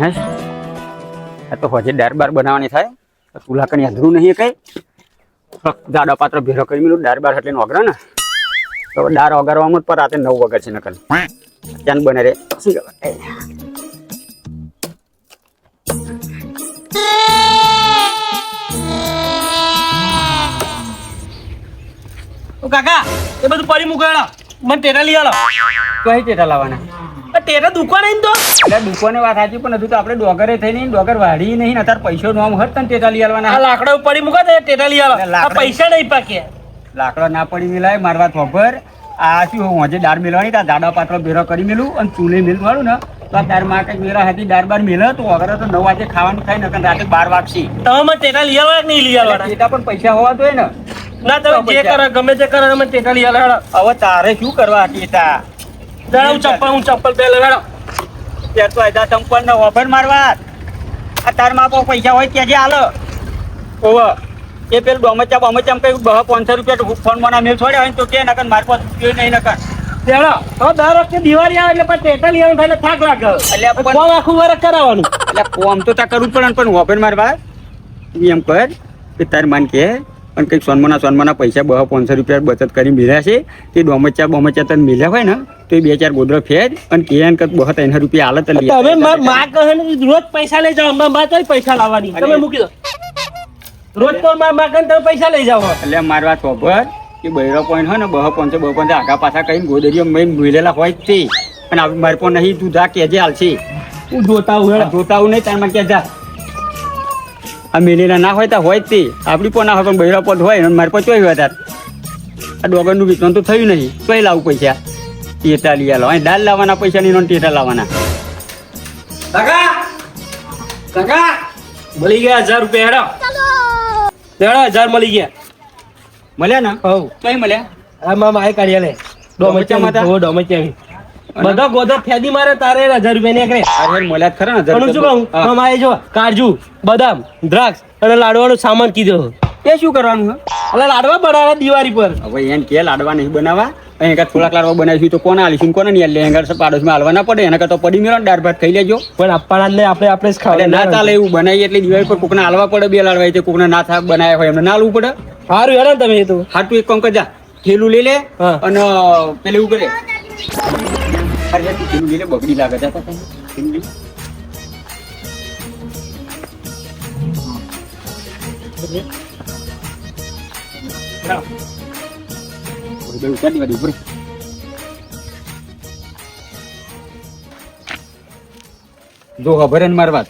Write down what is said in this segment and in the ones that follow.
હે આ તો હજે દાળ બાર બનાવવાની થાય. ચૂલા કણી અધરું નહીં કઈ. દાડા પાત્ર ભેરો કરી મેલું દાળ બાર એટલે ઓગરે ને. તો દાર ઓગારવામાં પર રાતે નવ વગર છે નકલ ક્યાં બને રે? શું કાકા એ બધું પડી મૂકેલા મને ટેટા લઈ આલો. કઈ ટેટા લાવવાના? આ ટેટા દુકાન તો? એટલે દુકાને વાત સાચી પણ હજુ તો આપણે ડોગરે થઈ નહીં ડોગર વાળી નહીં અત્યારે પૈસો નોમ હત તને ટેટા લઈ આ લાકડા ઉપર પડી મૂકા દે ટેટા લઈ આવવા પૈસા નહીં પાકે. લાકડો ના પડી મિલાય મારવા થોભર આ શું હું હજે દાળ મેળવાની તા દાડા પાત્રો ભેરો કરી મેલું અને ચૂલે મેલ વાળું ને. તો આ દાળમાં કઈ મેળા હતી દાળ બાર મેલે તો અગર તો નવ વાગે ખાવાનું થાય ને રાતે બાર વાગશી. તમે ટેટા લઈ આવવા નહીં લઈ આલવાના? ટેટા પણ પૈસા હોવા જોઈએ ને. ના તમે જે કરો ગમે તે કરો તમે ટેટા લઈ આલો. હવે તારે શું કરવા ટેટા? હેડો, હું ચપ્પલ હું ચપ્પલ પહેલો લગાડો. ત્યાં તો આયતા સંપન્ન ઓફર મારવા. આ તારમાં પૈસા હોય ત્યાં જે હાલો. ઓવ એ પેલું ડોમચા બોમચા કઈ બહ પાંચસો રૂપિયા ફોનમાં મેલ છોડ્યા હોય ને તો કે નકર મારી પાસે કે નહીં નકર. હેડો તો દર વખતે દિવાળી આવે એટલે પછી ટેટા લઈ આવવાનું થાય થાક લાગે. એટલે કોમ આખું વર્ષ કરાવવાનું. એટલે કોમ તો તા કરવું પડે ને પણ ઓફર મારવા. એમ કર કે તાર માન કે પણ કંઈક સોનમાના સોનમાના પૈસા બહ પાંચસો રૂપિયા બચત કરી મિલ્યા છે. તે ડોમચા બોમચા તને મિલ્યા હોય ને તો એ બે ચાર ગોદરો ફેર અને કે એમ કે બહ ત્રણ રૂપિયા હાલત લઈ તમે મા મા કહે રોજ પૈસા લઈ જાઓ મા પૈસા લાવવાની. તમે મૂકી દો. રોજ તો મા મા તમે પૈસા લઈ જાઓ. એટલે મારવા ખબર કે બૈરો પોઈન્ટ હોય ને બહ પાંચસો બહ પાંચસો આગા પાછા કઈ ગોદરીઓ મેં મિલેલા હોય તે. પણ મારે પણ નહીં તું જા કેજે હાલશે. તું જોતા હું જોતા હું નહીં તારમાં કે જા. આ મેલીના ના હોય તો હોય જ તે. આપણી પણ ના હોય પણ બૈરા પોત હોય. મારી પર ચોઈ હોય તાર. આ ડોગરનું વેચવાનું તો થયું નહીં. તોય લાવું પૈસા? ટેટા લઈ આલો. અહીં દાળ લાવવાના પૈસા નહીં ને ટેટા લાવવાના. કાકા! કાકા! મળી ગયા હજાર રૂપિયા હેડો. હેડો હજાર મળી ગયા. મળ્યા ને? હવ. કઈ મળ્યા? હા મામા આ કાર્યાલય ડોમચિયામાં હતા? હો ડોમચિયા બધા ગોધા ફેદી મારે તારે હજાર રૂપિયા નીકળે. અરે મળ્યા ખરા પણ શું કહું? હા. જો કાજુ બદામ દ્રાક્ષ અને લાડવાનો સામાન કીધો એ શું કરવાનું એટલે લાડવા બનાવવા દિવાળી પર. હવે એમ કે લાડવા નહીં બનાવવા. અહીં કાંઈ થોડાક લાડવા બનાવીશું તો કોને આલીશું ને કોને નહીં આલી? એંગર પાડોશમાં હાલવા ના પડે. એના કરતા પડી મેળો દાળ ભાત ખાઈ લેજો. પણ આપણા ને આપણે આપણે જ ખાવા ના ચાલે એવું બનાવીએ એટલે દિવાળી પર કોકને હાલવા પડે બે લાડવા તો કોકને ના થા બનાવ્યા હોય એમને ના હાલવું પડે. સારું હેરાન તમે એ તો. હાટું એક કામ કરજા? થેલું લઈ લે અને પેલું કરે. યાર, તું થેલું બગડી લાગે છે દેવાની, ઉભરી. જો ખબર ને મારી વાત.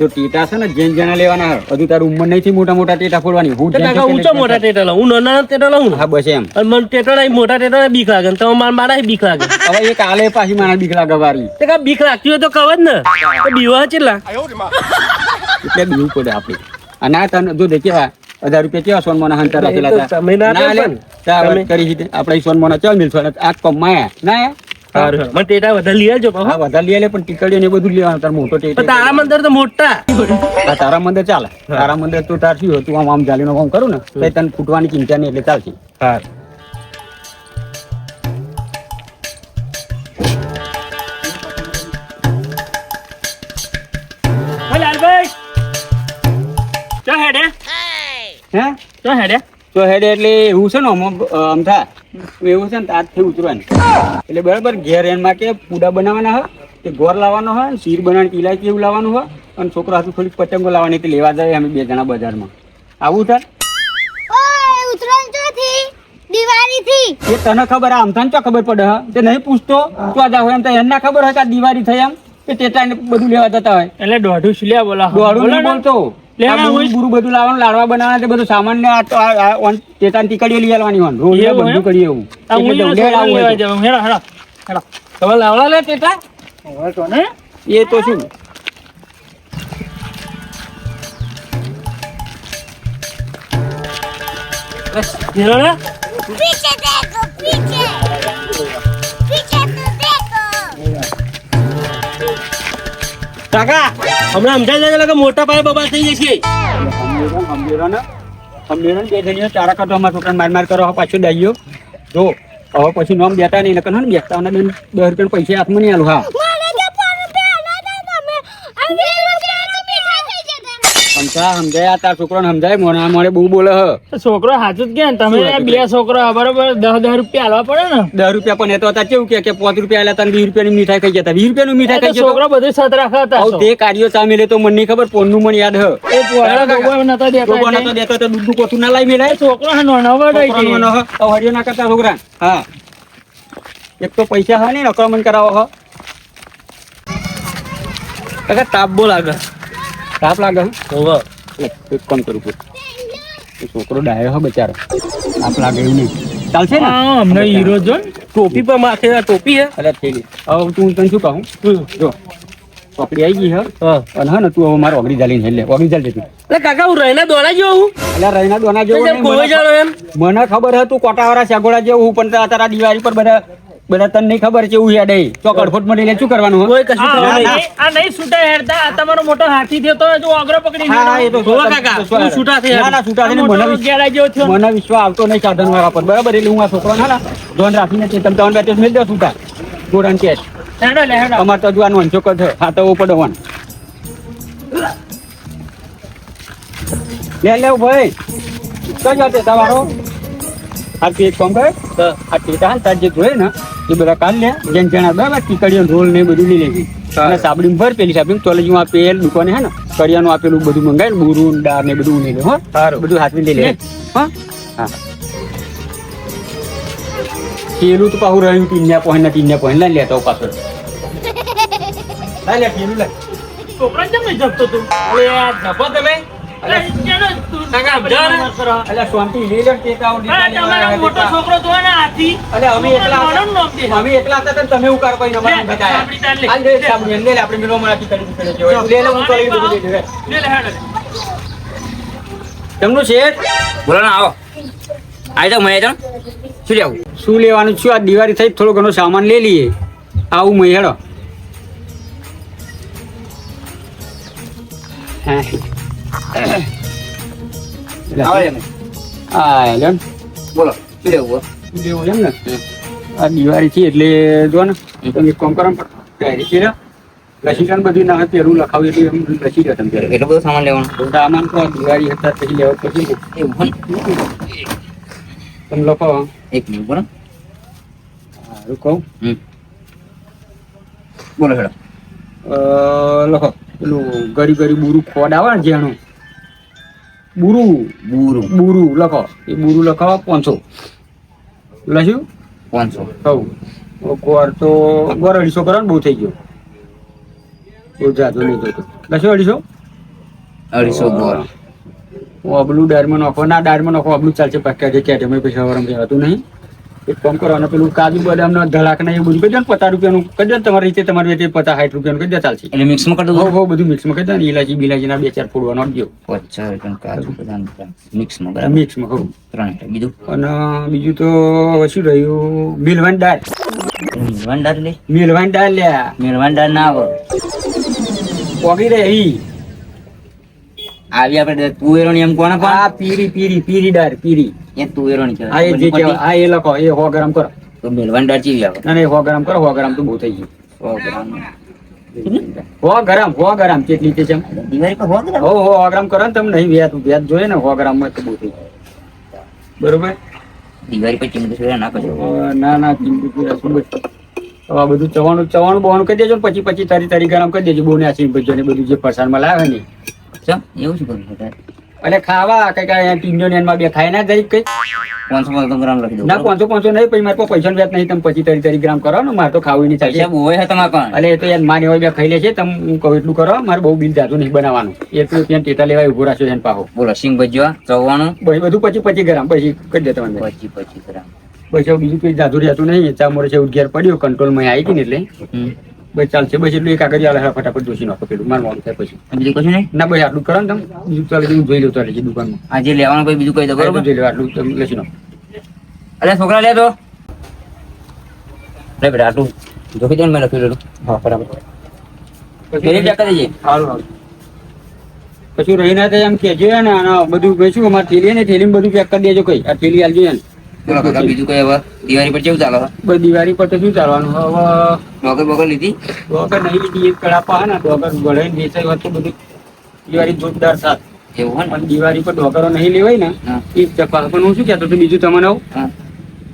તો ટેટા છે ને જેન જણા લેવાના. હજુ તારું ઉંમર નહીં મોટા મોટા ટેટા ફોડવાની. હું કાકા ઊંચો મોટા ટેટા લઉં? હું નાના ટેટા લઉં હા બસ એમ. અને મને ટેટા મોટા ટેટા બીક લાગે. તો મારા મારા બીક લાગે. હવે એક કાલે પાછી મારા બીક લાગે વારી. તે કા બીક લાગતી હોય તો કહો જ ને. તો બીવા ચેટલા? એટલે બીવું પડે આપણે અને આ તને જો દે કેવા હજાર રૂપિયા કેવા સોનમોના હંતા રાખેલા એ હતા? તમે ના લે. કરી આપણે સોનમોના ચાલ અને આ કમાયા ના મને ટેટા વધારે લઈ આવજો હા વધારે લઈ લે પણ ટીકડીઓ ને બધું લેવાનું તાર મોટો પણ તારા મંદિર તો મોટા. તારા મંદિર ચાલે. તારા મંદિર તો તાર શું તું આમ આમ જાલીનો કામ કરું ને તો તને ફૂટવાની ચિંતા નહીં એટલે ચાલશે. હા. લાલભાઈ. ચો હેડે? હે? ચો હેડે? તો હેડ એટલે એવું છે ને આમ આમ એવું છે ને તો આજથી ઉતરવાનું. એટલે બરાબર ઘેર એમાં કે પૂડા બનાવવાના હોય તે ગોર લાવવાનો હોય શીર બનાવવાની ઇલાયચી એવું લાવવાનું હોય અને છોકરો હાથું થોડીક પતંગો લાવવાની તે લેવા જાય અમે બે જણા બજારમાં. આવું થાય? એ તને ખબર આમ તને ચો ખબર પડે હા? તે નહીં પૂછતો તો આ હોય એમ તો એને ખબર હોય કે આ દિવાળી થઈ એમ કે ટેટા બધું લેવા જતા હોય. એટલે દોઢું શીલ્યા બોલા? દોઢું બોલતો. બુરું બધું લાવવાનું લાડવા બનાવવાના તે બધું સામાન ને આ તો આ- આ ઓન- ટેટા ટીકડીઓ લઈ આવવાની હોય. રોજ બધું એમ? એવું. હેડો હેડો હેડો. તમે લાવડા લે ટેટા હવે તો ને એ તો શું? બસ હેડો ને પીછે દેખો પીછે. પીછે તો દેખો કાકા હમણાં સમજાય જાય કે મોટા પાયે બબાલ થઈ જશે હંમેશા બે જણીઓ ચારા કાઢો અમારા છોકરા માર માર કરો હવે પાછું દાઈઓ જો હવે પછી નોમ દેતા નહીં લખન હે ને બેસતા દસ રૂપિયા પૈસા હાથમાં નહીં આલું હા મને કે પણ પહેલા ના તમે આ અમથા સમજાય તાર છોકરો સમજાય મને મને બહુ બોલે હ. છોકરો સાચું જ કે ને તમે બે છોકરો બરોબર દસ દસ રૂપિયા આલવા પડે ને? દસ રૂપિયા પણ એ તો હતા કેવું કે કે પાંચ રૂપિયા આલ્યા તને વીસ રૂપિયાની મીઠાઈ ખાઈ જતા વીસ રૂપિયાની મીઠાઈ ખાઈ છોકરો બધું સત રાખા હતા. તે કાર્યો સામે લે તો મને નહીં ખબર ફોનનું મને યાદ હ. એ પોળા નતો દેતા નતો દેતો તો દૂધ કોથું ના લાવી મેલાય છોકરો હા નાનો વડો છે. છોકરાનો હ. હરિયો ના કરતા છોકરા. હા. એક તો પૈસા હા નહીં નકરામણ કરાવો હ. કાકા તાપ બોલ લાગે. તાપ લાગે હે? હોવે. એક કામ કરું છું. છોકરો ડાયો હ બચારો. તાપ લાગે એવું નહીં. ચાલશે ને? હા, અમને હીરો જો ટોપી પર માથે આ ટોપી હે. અરે થેલી. હવે તું તને શું કહું? જો ચોકડી આવી ગઈ હ. હા. અને હા ને તું હવે મારો ઓગળી ચાલીને હેલે ઓગળી જાલ જતી. એટલે કાકા હું રહીને દોડા જેવો હું એટલે રહીના દોડા જેવો મને ખબર ખબર હતું કોટાવાળા સાગોડા જેવું હું પણ તારા દિવાળી પર બધા બધા તને નહીં ખબર છે એવું યાદ આવી તો કડફોટ મળી લે શું કરવાનું કોઈ કશું. આ નહીં છૂટા હેરતા. આ તમારો મોટો હાથી થયો તો જો અગ્ર પકડી હા, હા, એ તો ગોવા કાકા તું છૂટા થઈ ના, ના, છૂટા થઈને મને વિશ્વ- ગેરા જેવો થયો. મને વિશ્વાસ આવતો નહીં સાધન વાળા પર. બરાબર એટલે હું આ છોકરો ના ધોન રાખીને તે તમે ત્રણ બેઠે મેળ દો છૂટા ગોળાને કે હેડો લે હેડો. અમારે તો જોવાનું કર છે હા તો પડે વન લે લે ભાઈ કઈ જાતે તમારો? આ તે એક કામ તો આ ટેટા તાજે તાર જે જોઈએ ને એ બધા કાઢ લે જેમ જણા બરાબર ટીકડીઓ રોલ ને બધું લઈ લેવી અને સાબડી ભર પેલી સાબડી ચોલેજ આ પેલ દુકાને હે ને કડિયાનું આપેલું બધું મંગાય ને બુરું દાળ ને બધું લઈ લે હો બધું હાથમાં લઈ લે હા. હા. પેલું તો પાછું રહ્યું ટીન્યા પોઈન્ટ ના ટીન્યા પોઈન્ટ. લઈ લેતો પાછળ લઈ લે પેલું લે છોકરા કેમ નહીં જપતો તું? જપો તમે. મોટો છોકરો તો ને હાથી અમે એકલા છોકરાનું નાનું નામ દે. હતા અમે એકલા હતા તમે હું કર કોઈ નંબર બતાયા. સાબડી લે. હાલ લે સાબડી લે લે આપણે મિલો મળાથી કરી દીધું. છે લે લે હું કરી દીધું લે લે. લે લે હેડો તેમનું છે? બોલો ને આવો. આવી મેં શું લેવું? શું લેવાનું છું? આ દિવાળી થઈ થોડો ઘણો સામાન લઈ લઈએ. આવું મહેડો હેડો. હા. બોલો જેવું એમ ને આ દિવાળી છે એટલે જો ને તમે કામ કરો ને, ડાયરી છે ને લસીકરણ બધું ના લખાવું એટલે એમ લસી તમે એટલું બધું સામાન લેવાનું સામાન તો દિવાળી હતા પછી લેવા પછી. એવું તમે લખો એક મિનિટ બોલો સારું કહું બોલો હેડો અ, લખો પેલું ગરી ગરી બુરું ખોડ આવે ને જેનું બુરું બુરુ બુરુ લખો એ બુરું લખાવો પાંચસો લખ્યું પાંચસો હવ ગોળ તો ગોર અઢીસો કરો ને બહુ થઈ ગયો બહુ જાતો નહીં જોતો લખ્યું અઢીસો અઢીસો બોલ અબલું ડાયરમાં નાખો ના ડાયરમાં નાખો અબલું ચાલશે પાક્યા છે તમે પૈસા વરમ કહેવાતું નહીં એક કામ કરો અને પેલું કાજુ બદામ ના ધડાક ને એ બધું કહી દો પચાસ રૂપિયાનું કહી દો તમારી રીતે તમારી રીતે પચાસ સાઠ રૂપિયાનું કહી દો ચાલશે. એટલે મિક્સમાં કરી દો બહુ બધું મિક્સમાં કહી દો ને ઇલાયચી બિલાયચી ના બે ચાર ફોડવાનો આપજો પચાસ રૂપિયા કાજુ બદામ મિક્સમાં બરાબર? મિક્સમાં કહું ત્રણ બીજું? અને બીજું તો શું રહ્યું? મિલવાન દાળ. મિલવાન દાળ લે? મિલવાન દાળ લ્યા. મિલવાન દાળ ના આવે. પોગી રહી. આવી આપણે તુવેરોની એમ કોને આ પીરી પીરી પીરી ડાર પીરી. એ તુવેરોની આ એ જે કહેવાય આ એ લખો એ સો ગ્રામ કરો. તો મેલવાન ડાર ચીવી આવે? ના ના એ સો ગ્રામ કરો સો ગ્રામ તો બહુ થઈ ગયું. સો ગ્રામ. હો ગ્રામ હો ગ્રામ કેટલી છે એમ? દિવાળી પર હો ને હો હો ગ્રામ કરો ને તમને નહીં વ્યાજ વ્યાજ જોઈએ ને હો ગ્રામમાં તો બહુ થઈ ગયું. બરોબર? દિવાળી પર ચીમકી સુરા ના કરજો ના ના ચિંતા પૂરા શું. હવે આ બધું ચવાણું ચવાણું બોવાનું કરી દેજો ને પછી પછી તારી તારી ગરમ કરી દેજો બહુ નાસી ભજો ને બધું જે પ્રસાદમાં લાવે ને. ચમ એવું શું કરું તારે? એટલે ખાવા કઈ કઈ બે ખાય ના કઈ. પાંચસો પાંચસો ગ્રામ લખી ના પાંચસો પાંચસો નહીં પછી મારે પૈસા વ્યાજ નહીં તમે પછી તારી તરી ગ્રામ કરો ને મારે તો ખાવું નહીં ચાલશે બહુ હોય તમારે પણ. અલે એ તો યાર માને હોય બે ખાઈ લે છે તમે હું કહું એટલું કરો મારે બહુ બિલ જાતું નહીં બનાવવાનું. એટલું ત્યાં ટેટા લેવાય ઊભો રાખશો એને પાહો બોલો સિંગ ભજીયા ચવાણું? બધું પછી પછી ગ્રામ પછી કરી દે ગ્રામ. પછી બીજું કઈ જાદુ રહેતું નહીં ચા છે ઘેર પડ્યો કંટ્રોલમાં આવી ગઈ ને એટલે. બસ ચાલશે બસ એટલું એક આગળ આવે ફટાફટ જોશી નાખો પેલું મારવાનું થાય પછી. બીજું કશું નહીં? ના ભાઈ આટલું કરો ને તમે. બીજું ચાલે હું જોઈ લઉં ચાલે છે દુકાનમાં. આજે લેવાનું કોઈ બીજું કહી દો બરોબર? જોઈ લો આટલું તમે લસી નાખો. અરે છોકરા લે તો. લે બેટા આટલું જોખી દે ને મેં લખી લેલું હા બરાબર. પેલી ચેક કરી દેજે સારું પછી કશું રહી ના થાય એમ કહેજો ને બધું વેચું અમારે થેલી ને થેલીમાં બધું પેક કરી દેજો કઈ. આ થેલી આલજો ને. બોલો કાકા બીજું કઈ હવે દિવાળી પર કેવું ચાલે હવે? દિવાળી પર તો શું ચાલવાનું? હવે ડોગર બગર લીધી? ડોગર નહીં લીધી એક કડાપા હે ને ડોગર ગળાઈને વેચાઈ વાત તો બધું દિવાળી જોરદાર સાથ એવું હોય ને? પણ દિવાળી પર ડોગરો નહીં લેવાય ને. એ જ પણ હું શું કહેતો હતો બીજું તમને આવું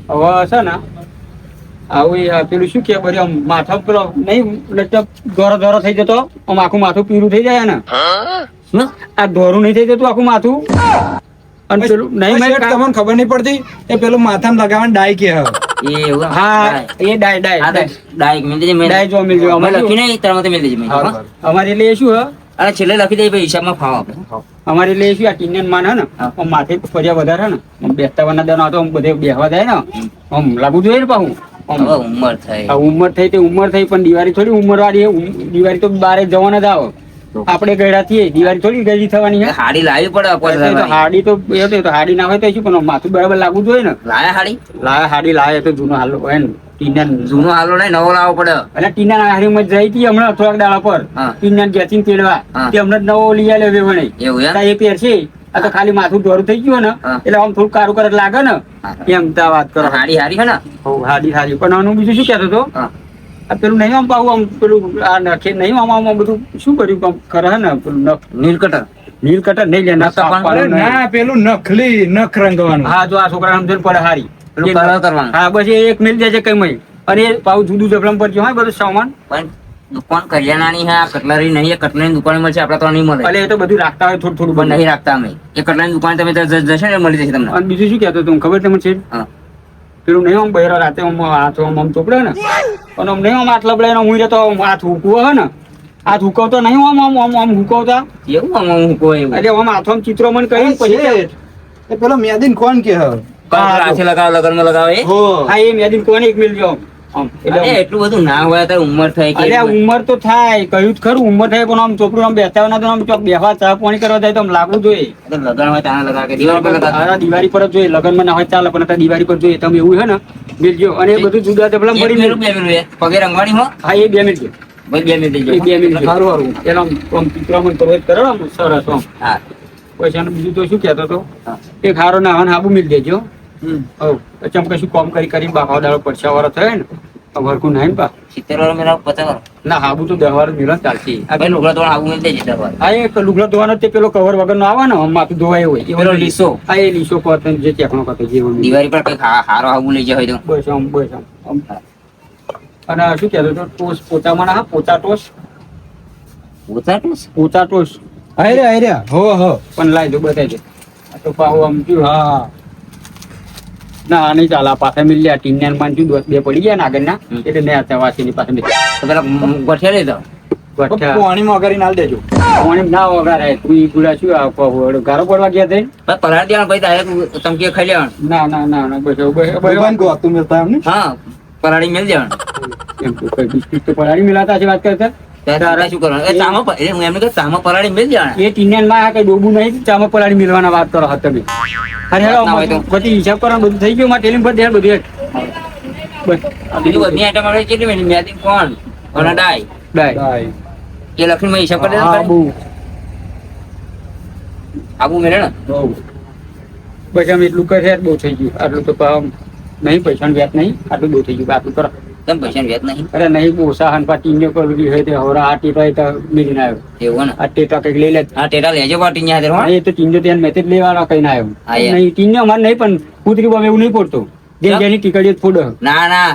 હવે છે ને આવું એ પેલું શું કે બધું આમ માથા પેલો નહીં લટક ધોરો ધોરો થઈ જતો આમ આખું માથું પીરું થઈ જાય ને. આ ધોરું નહીં થઈ જતું આખું માથું? અને પેલું નહીં મેં તમને ખબર નહીં પડતી એ પેલું માથામાં લગાવવાનું ડાય કે હ. એ એવું હા એ ડાય ડાય ડાય. ડાયરેક્ટ દેજે મેલ ડાય જો મેલ જો. અમે અમારે લખી નહીં તરત મેલ દેજે મેલ હા, હા? અમારે એટલે એ શું હે? અને છેલ્લે લખી દેજે ભાઈ હિસાબમાં ફાવ અમારે એટલે એ શું આ ટીનિયન માન હે ને? આમ માથે ફર્યા વધારે ને? આમ તો આમ બધે બેહવા જાય ને? આમ લાગુ જોઈએ ને પાછું? હવે ઉંમર થઈ. આ ઉંમર થઈ તે ઉંમર થઈ પણ દિવાળી થોડી ઉંમર વાળી દિવાળી તો બારે જવાના જ આવે. આપણે ગયડા છીએ દિવાળી થોડી ગયેલી થવાની છે. હાડી લાવી પડે તો હાડી તો એ તો- હાડી ના હોય તો શું પણ માથું બરાબર લાગવું જોઈએ ને. લાયા હાડી? લાવે હાડી લાયા તો જૂનો હાલો હોય ને ટીના જૂનો હાલો નહીં નવો લાવવો પડે. એટલે ટીના હારીમાં જઈ હતી હમણાં થોડાક દાડા પર. હા. ટીના ગેચીને તેડવા. તે હમણાં નવો લઈ વેવણે. એવું એ પેર આ તો ખાલી માથું ઢોરું થઈ ગયું ને એટલે આમ થોડું કારું કરે લાગે ને. એમ તા વાત કરો. હાડી હારી હે ને? હાડી હારી. પણ આનું બીજું શું કહેતો હતો. આ પેલું નહીં આમ પાવું આમ પેલું આ નખે નહીં આમ આમ બધું શું કર્યું કામ? ખરા હે ને પેલું નખ? નીલકટર નીલકટર નહીં લે. ના પેલું નખલી નખ રંગવાનું. હા જો આ છોકરા સમજણ પડે હારી. પેલું એ કલર કરવાનું. હા બસ એ એક મિલ જાય છે કઈ મય અને એ પાવ જુદું જબલમ પર જાય બધું સામાન. પણ દુકાન કરિયાણાની હે કટલરી નહીં એ કટલરી દુકાન મળશે આપડે તો નહીં મળે. એટલે એ તો બધું રાખતા હોય થોડું થોડું નહીં રાખતા અમે. એ કટલરી દુકાન તમે જશે ને મળી જશે તમને. બીજું શું કહેતો તું ખબર તમને? છે હા. પેલું નહીં આમ બહેરા રાતે આમ હાથ આમ આમ ચોપડે ને. અને આમ નહીં આમ હાથ લબડે ને હું તો હાથ હુકવો હે ને. હાથ હુકવતો નહીં આમ આમ આમ આમ હુકવતા. એવું આમ આમ હું કોઈ એવું એટલે આમ હાથો આમ ચિત્રો મને કરી પછી પેલો મેદીન કોણ કે હા હાથે લગાવો લગનમાં લગાવો? એ હો. હા એ મેદીન કોને એક મિલ ગયો એટલે એટલું બધું ના હોય ત્યારે ઉંમર થઈ કે અરે ઉંમર તો થાય કહ્યું જ ખરું ઉંમર થાય પણ આમ છોકરું આમ હોય ને તો આમ ચોક બેહવા ચા પાણી કરવા જાય તો આમ લાગવું જોઈએ. લગન હોય ત્યાં કે પર દિવાળી પર જોઈએ જોઈએ લગ્નમાં ના હોય ચાલે પણ દિવાળી પર જોઈએ તમે એવું હે ને મિલજો અને એ બધું જુદા એક પડી બે મિનિટ. પગે રંગવાની હો. હા એ બે મિનિટ બે મિનિટ બે મિનિટ સારું સારું એનો આમ આમ ચિત્રામણ કરો સરસ આમ. બીજું તો શું કહેતો હતો. એક હારો નાહવાને હાબુ મિલ દેજો. હવ પછી આમ કશું કોમ કરી કરી બાપા દાડો પડશા વાળો થયો ને તો નહીં બા ને સિત્તેર વાળો મેળા પચાસ વાળો ના આબુ તો દહ વાર મિલન ચાલશે આ લુગડા ધોવાનું આવું દેજે દસ વાર. આ એક લુગડા ધોવાનો તે પેલો કવર વગર નો આવે ને આમ માથું ધોવાય હોય એવો. લીસો. હા એ લીસો પર જે ચેકણો કરતો જે હોય. દિવાળી પર કઈ હારો આવું લઈ જાય હોય તો બસ આમ બસ આમ. અને આ શું કહેતો તો ટોસ પોતામાં હા પોતા ટોસ પોતા ટોસ પોતા ટોસ આયર્યા, આયર્યા. હો, હો. પણ લાવી દો બતાવી દે આ તો પાહુ આમ હા. ના આ નહીં ચાલે. પાછા મિલ્યા ટીન માન શું બે પડી ગયા ને આગળના. એટલે નહીં આ વાસીની પાસે મિલ પેલા ગોઠિયા લઈ દો હાલ દેજો. પાણી ના વગાડે તું ઈ ગુલા શું આ ગારો પડવા ગયા થઈ પછી પલાળી દેવાનું પછી direct ચમચીએ ખાઈ લેવાનું. ના ના ના ના બસ એમ હા પલાળી મેલ દેવાનું. એમ તો કઈ બિસ્કિટ તો મિલાતા છે વાત કરતા? તારે શું કરવાનું? એ ચામાં હું એમને કહું ચામાં પલાળી મેલ દેવાના એ ટીનિયનમાં આ કઈ ડોબું નહીં ચામાં પલાડી મિલવાના વાત કરો હા તમે. અરે હેડો. બધી હિસાબ કરવાનું બધું થઈ ગયું મારે ટેલિંગ પર ધ્યાન બધું બસ. બીજું બધી આઈટમ આવે કેટલી મિનિટ મેદી કોણ? અને ડાય. ડાય. એ લખીને માં હિસાબ કરી હા આબુ મેળે ને? બહુ. બસ આમ એટલું કહે બહુ થઈ ગયું. આટલું તો નહીં પૈસા વ્યાજ નહીં આટલું બહુ થઈ ગયું. આટલું કરો. તમે પૈસા વ્યાજ નહીં? અરે નહીં બહુ સાહન પા ટીન્યો કરવી હોય તે હોરા આ ટીપા તો મિલીને આવ્યો. એવું ને? આ ટેટા કંઈક લઈ લે. આ ટેટા લેજો પાટી ટીન્યા હાજર હા, એ તો ટીન્યો ત્યાં મેં જ લેવાના કઈ ના આવ્યો. નહીં ટીન્યો અમારે નહીં પણ કૂતરી બોમ એવું નહીં પડતું. જે જેની ટીકડીઓ ફોડો. ના ના.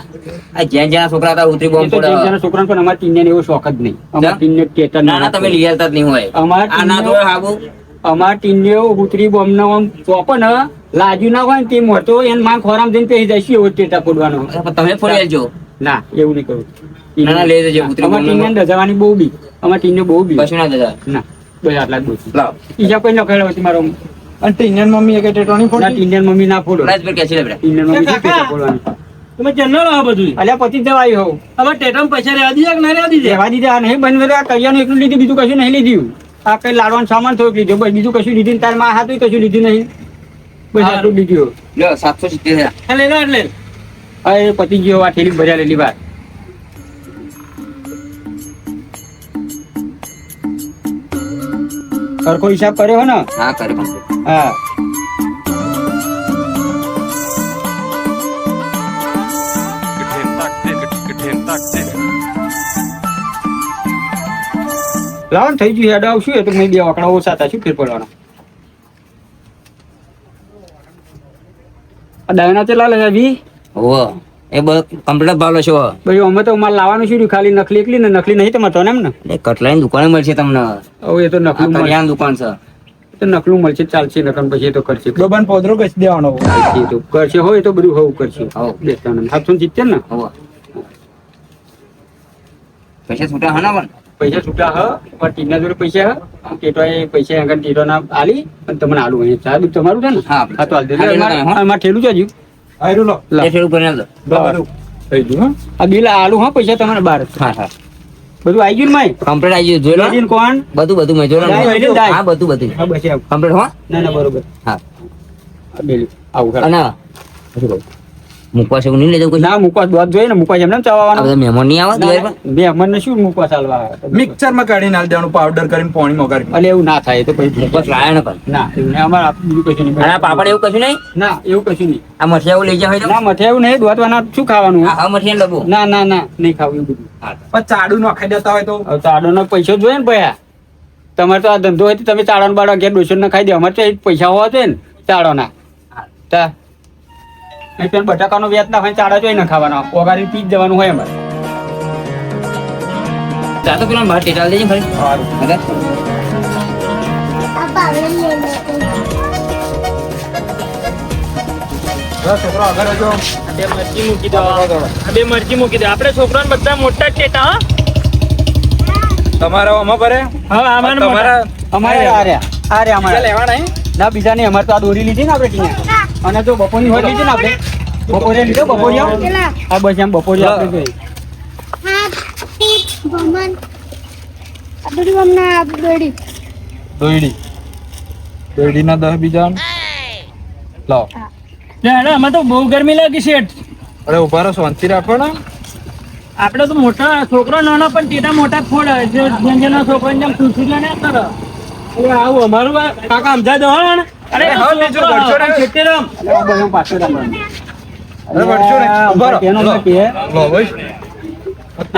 આ જેન જેના છોકરા હતા ઉતરી બોમ બોમ્બ જેન જેના છોકરા પણ અમારે ટીન્યાને એવો શોખ જ નહીં. અમાર ટીન્યો ટેટા ના ના તમે લઈ આવતા જ નહીં હોય. અમાર આ ના ટીન્યો- તો હાબુ. અમાર ટીન્યો ઉતરી બોમ નો આમ ચોપો લાજુ ના હોય ને તે મોટો એને માં ખોરામ જઈને પેહી જાય. શું એવો ટેટા ફોડવાનો? તમે ફોડી આવજો ના. એવું નહીં કરું. ના, ના, લઈ જજો, ઉતરી અમાર બોમ્બનો. ટીન્યાને દજાવાની બહુ બી. અમાર ટીન્યો બહુ બી. કશું ના થતા ના બસ આટલા જ બોલ લાવ. ઈજા કોઈ ન કહેલો હતી મારો અને ટીનિયન મમ્મી એ કઈ ટેટોની ના ફોડી? મમ્મી ના ફોડો. રાજ પર કે છે બેટા ટીન્યન મમ્મી કે. ફોડવાની તમે જનરલ આ બધું અલ્યા પછી દવાઈ હોવ હવે ટેટમ પૈસા રહેવા દીધા કે ના રહેવા દીધા? રહેવા દીધા આ નહીં બંધ આ કરિયાનું એટલું લીધું બીજું કશું નહીં લીધું. આ કઈ લાડવાનું સામાન થોડુંક લીધું. બસ બીજું કશું લીધું તારમાં હાથું કશું લીધું નહીં. બસ. આટલું લીધું. લ્યો સાતસો સિત્તેર. એટલે અરે પતિ ગયો આ ઠેલી ભર્યા લેલી વાત. સરખો હિસાબ કર્યો હો ને? હા કર્યો હા. લાવન થઈ ગયું હેડ આવશું એ તો મેં બે વાકડા ઓછા હતા શું ફેર પડવાના? આ ડાયના ચેલા લગાવી હોવ. એ બધો કમ્પ્લીટ ભાવ લેશો ભાઈ અમે તો માલ લાવવાનું શું? ખાલી નકલી એકલી ને નકલી નહીં તમારે તો એમ ને? એ કટલાની દુકાને મળશે તમને. હવે એ તો નકલું મળશે. કરિયાણાની દુકાન છે. તો નકલું મળશે ચાલશે નકલ પછી એ તો કરશે. ડોબાન પોદરો કશ દેવાનો એ તો. કરશે હોય એ તો બધું હોવું કરશે. બેસવાનું સાતસો સિત્તેર ને હોવ. પૈસા છૂટા હા ના પણ? પૈસા છૂટા હ પણ ટીના જોડે પૈસા હ? ટેટો એ પૈસા આગળ ટેટો ના આલી અને તમને આલું અહીં ચા તમારું છે ને? હા. હા તો હાલ દે. એમાં અમારે ઠેલું છે હજુ. આયરું લો. લા. એ થોડું ભરી થઈ ગયું આ બિલ આલુ હા પૈસા તમારે બાર. હા હા. બધું આવી ગયું માય? કમ્પ્લીટ આવી ગયું જોઈ લો. લઈને કોણ? બધું બધું મેં જોઈ લો. હા બધું બધું. હા બસ કમ્પ્લીટ હો. ના ના બરોબર. હા. આ બિલ આવું. અને શું મૂકવા છે એવું નહીં લઈ કોઈ? ના મુકવાસ દોધ જોઈએ ને મુકવાસ એમને ચાવવાનો. બધા મહેમાન નહીં આવે દિવાળી મહેમાન ને અમને શું મુકવાસ હાલવા? મિક્સરમાં કાઢીને આલ દેવાનું પાવડર કરીને પાણી માં કાઢી એટલે એવું ના થાય તો પછી બસ લાયા ને પણ ના એવું નહીં અમારે બીજું કશું નહીં. અને આ પાપડ એવું કશું નહીં? ના એવું કશું નહીં. આ મઠિયા એવું લઈ જાય હોય તો? ના મઠે એવું નહીં દોધવાના શું ખાવાનું? આ હા મઠિયા ડબ્બો? ના ના ના નહીં ખાવું એવું બધું. પણ ચાડુ નાખાઈ દેતા હોય તો? ચાડુ નો પૈસો જોઈએ ને ભાઈ તમારે તો આ ધંધો હોય તો તમે ચાડો બાળો અગિયાર ડોસો ને ખાઈ દો. અમારે તો પૈસા હોવા જોઈએ ને ચાડોના તા. એ પેલા બટાકાનો વ્યાજ ના હોય ચાડા જોઈ ના ખાવાના. ઓગારી પી જ જવાનું હોય અમારે તો પેલા દેજે ખરી મગર છોકરો જો બે મરચી મૂકી દો. આપણે છોકરાને બધા મોટા જ ટેટા હા. તમારા આમાં ભરે? હા આમાં તમારા અમારે આ રહ્યા. આ રહ્યા અમારે. લેવાના ના બીજા ને અમારે તો આ દોરી લીધી ને આપણે અને જો બપોરની હોય લીધી ને આપણે. બપોરે લીધો બપોરિયો હા બસ એમ બપોરિયો આપણે જોઈએ. ભમન બીજા લાવ. તો બહુ ગરમી લાગી છે. અરે ઊભા રહો શાંતિ રાખો ને. આપણે તો મોટા છોકરો નાનો પણ ટેટા મોટા ફોડ જે જેનો છોકરો જેમ ખુશી લે ને કરો. આવું અમારું આ કાકા સમજાય દો અરે હા,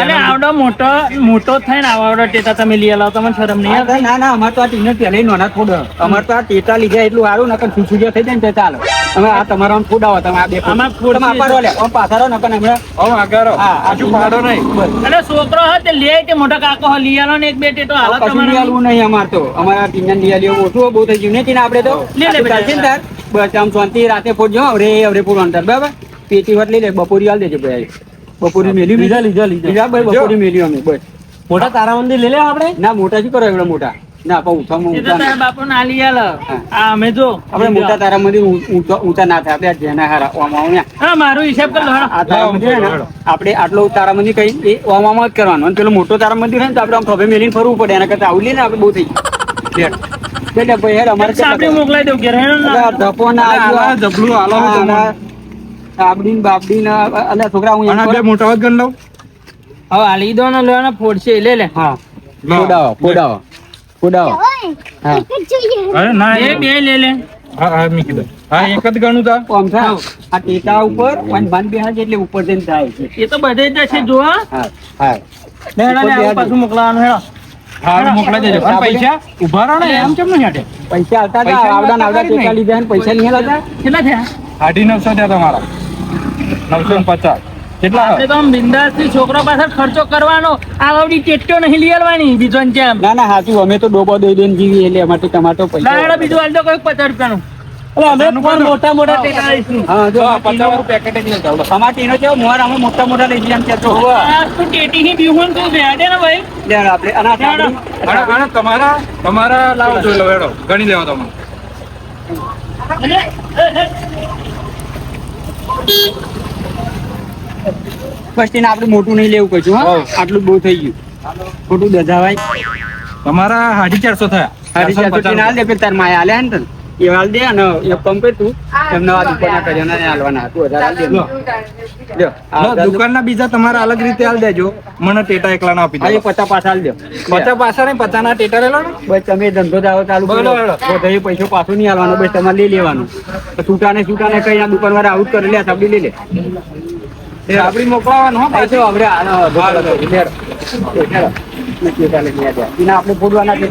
અરે આવડો મોટો મોટો થઈને આવો આવડો ટેટા તમે લઈ આલો તમને શરમ નહીં આવે? ના ના અમારે તો આ ટીને પહેલા નાના થોડો. અમારે તો આ ટેટા લીધા એટલું સારું નકર સુસુડિયા થઈ જાય ને ચાલો. ચાલે આ તમારા આમ તમે આ બે ફોડ. તમે પાડો લે આમ પાછા રહો નકર હમણાં હવે આગળ રહો. હા, આ પાડો નહીં. અરે છોકરો હા તે લે તે મોટો કાકો હા લઈ ને એક બે ટેટો હાલો કશું લઈ તમારા નહીં. અમાર તો. અમારા ટીને લઈ ઓછું બહુ થઈ ગયું ને આપણે તો? લે લે બેટા. ચાલશે ને તાર? બસ આમ શાંતિ રાતે ફોડજો. અવરે અવરે પૂરવાનું તાર બરાબર? પેટી વાત લઈ લે બપોરી આલ દેજો ભાઈ. બપોરી મેલી લીધા લીધા લીધા. ભાઈ બપોરી મેલી અમે બસ. મોટા તારા મંદિર લઈ લે આપણે? ના મોટા શું કરો એવડા મોટા. ના પણ ઊંચામાં ઊંચા. બાપુ ના લઈ આલ આ અમે જો આપણે મોટા તારા મંદિર ઊંચા ઊંચા ના થાય આપણે જેના હારા ઓમ આવ્યા હા મારું હિસાબ કર લો આ તારા મંદિર આપણે આટલો તારા મંદિર કઈ એ ઓમામાં જ કરવાનું. અને પેલો મોટો તારા મંદિર હોય ને તો આપણે આમ ખભે મેલીને ફરવું પડે. એના કરતા આવું લઈએ ને આપણે બહુ થઈ ગયું. લે ભાઈ હેડ અમારે મોકલાઈ દઉં ઘેર હેડો ધપો ના આવ્યો. જબલું આલો હું આ તમને. ના, ને બાબડી ને, અલ્યા છોકરા હું એમ બે મોટા વાત ગણ લઉં? હવે આ લઈ દો ને લો ને ફોડશે લે લે. હા. ફોડાવો ફોડાવો. ફોડાવો. હા. અરે ના એ બે લે લે. હા હા મૂકી દો. હા એક જ ગણું તા આમ થાય આ ટેટા ઉપર અને બાંધ બેહાડજે એટલે ઉપર જઈને થાય છે. એ તો બધે જ છે જો હા. હા. હા. ને પાછું મોકલાવાનું હેડો. હા મોકલાઈ દેજો. પણ પૈસા? ઊભા રહો ને એમ કેમ નહીં હાટે? પૈસા આવતા આવડા આવડા ટેટા લીધા ને પૈસા નહીં આલતા કેટલા થયા? સાડી નવસો થયા તમારા. નવસો પચાસ. કેટલા આપણે તો છોકરો પાછળ ખર્ચો કરવાનો આ આવડી ટેટીઓ નહીં લઈ આલવાની બીજો જેમ. ના ના હાચું અમે તો ડોબો દઈ દઈને જીવી એટલે અમારે તમારે તો ના બીજું હાલ તો કોઈ પચાસ રૂપિયાનું. અમે મોટા મોટા તમારા તમારા લાવો જોઈ લો હેડો ગણી લેવા તમે બસ આપણે મોટું નહીં લેવું કશું હા. આટલું બહુ થઈ ગયું. ખોટું દજાવાય. તમારા સાડી ચારસો થયા. સાડી ચારસો ટીન હાલ દે તાર માય હાલે ને એ હાલ દે અને એ પંપે તું. એમને આ દુકાનના કર્યાના ને હાલવાના. તું હજાર હાલ દે દુકાનના બીજા તમારા અલગ રીતે હાલ દેજો. મને ટેટા એકલા ના આપી દે પચાસ પાછા હાલ દે. પચાસ પાછા ને પચાસ ના ટેટા લેલો ને? બસ તમે ધંધો જાવ ચાલુ એ પૈસો પાછું નહીં હાલવાનો બસ તમારે લઈ લેવાનું. છૂટા ને છૂટા ને કઈ આ દુકાન વાળા આઉટ કરી લે સાબડી લઈ લે. આપડી મોકલાવાનો હો પાછો હવે આ- આ દુકાન વાળો લઈ લે. એ હેડો. નથી ચાલે નહીં આ ત્યાં. એના આપણે ફોડવાના છે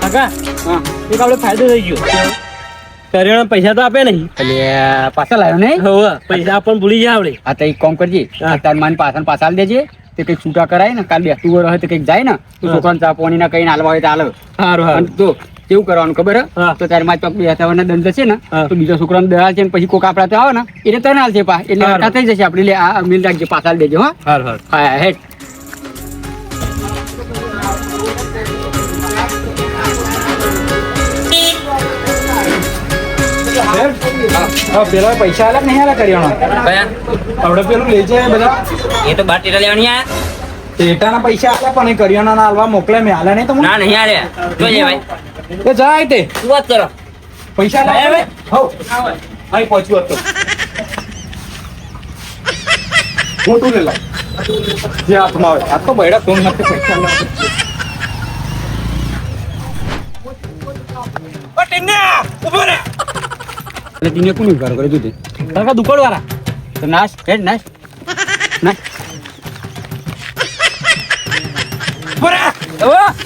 કાકા હા. એક આપણે ફાયદો થઈ ગયો. કરિયાણા પૈસા તો આપે નહીં. એટલે પાછા લાવ્યો નહીં? પૈસા આપણને ભૂલી જાય આપણે. આ તો એક કામ કરજે. હા. મારી પાછળ પાછા આલી દેજે. તે કંઈક છૂટા કરાય ને કાલ બેસતું હોય રહે તો કંઈક જાય ને તો. છોકરાને ચા પાણી ના કઈ હાલવા હોય તો હાલ. સારું તો કેવું કરવાનું ખબર હે? તો તારે મારી પાસે બે હજારના દંડ છે ને. તો બીજા છોકરાને દલાલ છે ને પછી કોક આપડા તો આવે ને એટલે તને હાલ છે પા. એટલે થઈ જશે આપણે. લે આ મિલ રાખજે પાછા દેજો હા. હા હેડ. પેલા પૈસા અલગ નહીં આલ્યા કરિયાણા કયા? આપણે પેલું લે છે બધા. એ તો બાર ટેટા લેવાની આ. ટેટાના પૈસા આલ્યા પણ એ કરિયાણા હાલવા મોકલે મેં આલ્યા નહીં તમને? ના નહીં આલે. જો લે ભાઈ. એ જાય તે. શું વાત કરો. પૈસા લાવે. હવે? હો અહીં પહોંચ્યું હતું મોટું લે લાવ. જે હાથમાં આવે. આ તો બૈડા કોણ નથી પૈસા લેવા? એટલે તીને કોણ ઉપકાર કરે તું તે? કાકા દુકાન વાળા તો નાશ હેડ નાશ. નાશ. હવે